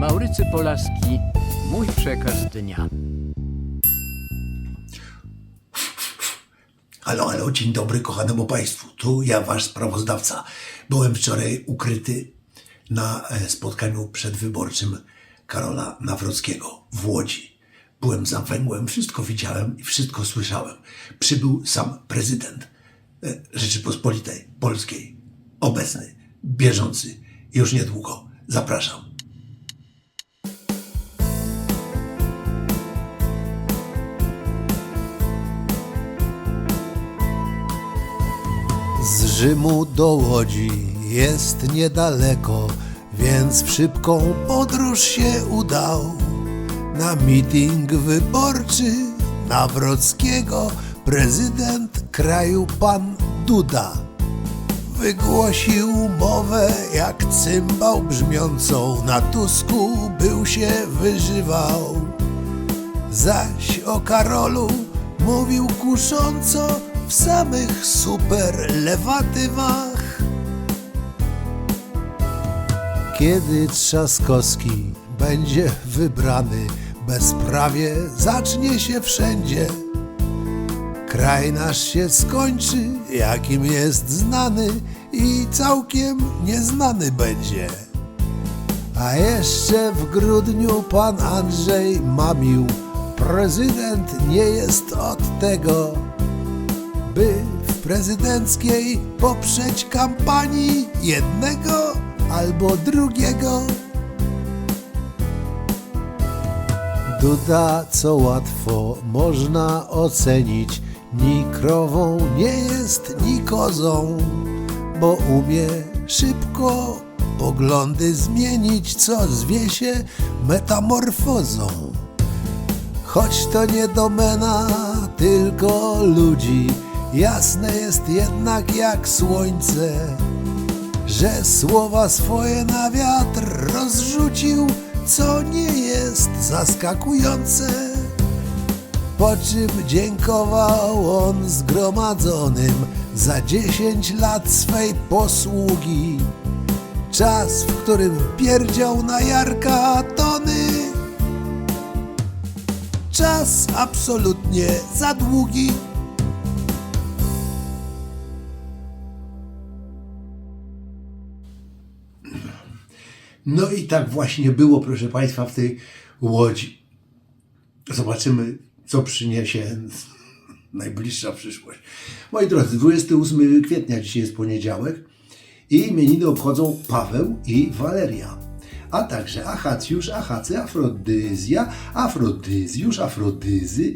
Maurycy Polaski, mój przekaz dnia. Halo, halo, dzień dobry kochanemu Państwu. Tu ja, Wasz sprawozdawca. Byłem wczoraj ukryty na e, spotkaniu przedwyborczym Karola Nawrockiego w Łodzi. Byłem za węgłem, wszystko widziałem i wszystko słyszałem. Przybył sam prezydent e, Rzeczypospolitej Polskiej, obecny, bieżący. Już niedługo. Zapraszam. Z Rzymu do Łodzi jest niedaleko, więc w szybką podróż się udał. Na meeting wyborczy Nawrockiego prezydent kraju pan Duda wygłosił mowę jak cymbał brzmiącą, na Tusku był się wyżywał. Zaś o Karolu mówił kusząco w samych superlewatywach. Kiedy Trzaskowski będzie wybrany, bezprawie zacznie się wszędzie. Kraj nasz się skończy, jakim jest znany i całkiem nieznany będzie. A jeszcze w grudniu pan Andrzej mamił, prezydent nie jest od tego, by w prezydenckiej poprzeć kampanii jednego albo drugiego. Duda, co łatwo można ocenić, ni krową nie jest, ni kozą, bo umie szybko poglądy zmienić, co zwie się metamorfozą. Choć to nie domena tylko ludzi, jasne jest jednak jak słońce, że słowa swoje na wiatr rozrzucił, co nie jest zaskakujące. Po czym dziękował on zgromadzonym za dziesięć lat swej posługi. Czas, w którym pierdział na Jarka tony. Czas absolutnie za długi. No i tak właśnie było, proszę Państwa, w tej łodzi. Zobaczymy, co przyniesie najbliższa przyszłość. Moi drodzy, 28 kwietnia dzisiaj jest poniedziałek i imieniny obchodzą Paweł i Waleria. A także Achacjusz, Achacy, Afrodyzja, Afrodyzjusz, Afrodyzy,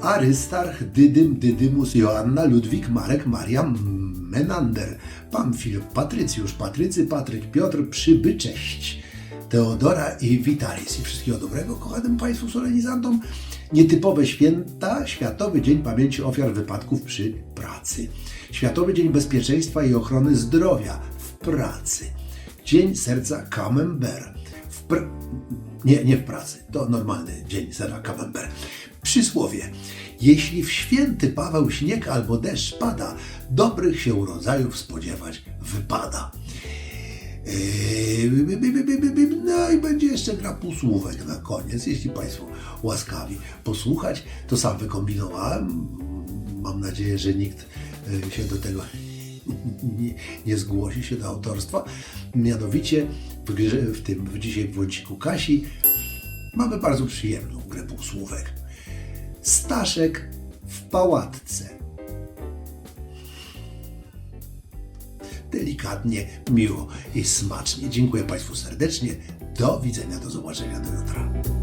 Arystarch, Dydym, Dydymus, Joanna, Ludwik, Marek, Mariam, Menander, Pamfil, Patrycjusz, Patrycy, Patryk, Piotr, Przyby, cześć. Teodora i Witalis. I wszystkiego dobrego, kochanym Państwu solenizantom. Nietypowe święta, Światowy Dzień Pamięci Ofiar Wypadków przy pracy. Światowy Dzień Bezpieczeństwa i Ochrony Zdrowia w pracy. Dzień Serca Camembert. W pr... Nie, nie w pracy. To normalny dzień Serca Camembert. Przysłowie. Jeśli w święty Paweł śnieg albo deszcz pada, dobrych się rodzajów spodziewać wypada. Yy. No i będzie jeszcze gra półsłówek na koniec, jeśli Państwo łaskawi posłuchać. To sam wykombinowałem. Mam nadzieję, że nikt yy, się do tego nie, nie zgłosi się do autorstwa. Mianowicie w, grze, w tym w dzisiaj w Wąciku Kasi mamy bardzo przyjemną grę półsłówek. Staszek w pałatce. Delikatnie, miło i smacznie. Dziękuję Państwu serdecznie. Do widzenia, do zobaczenia, do jutra.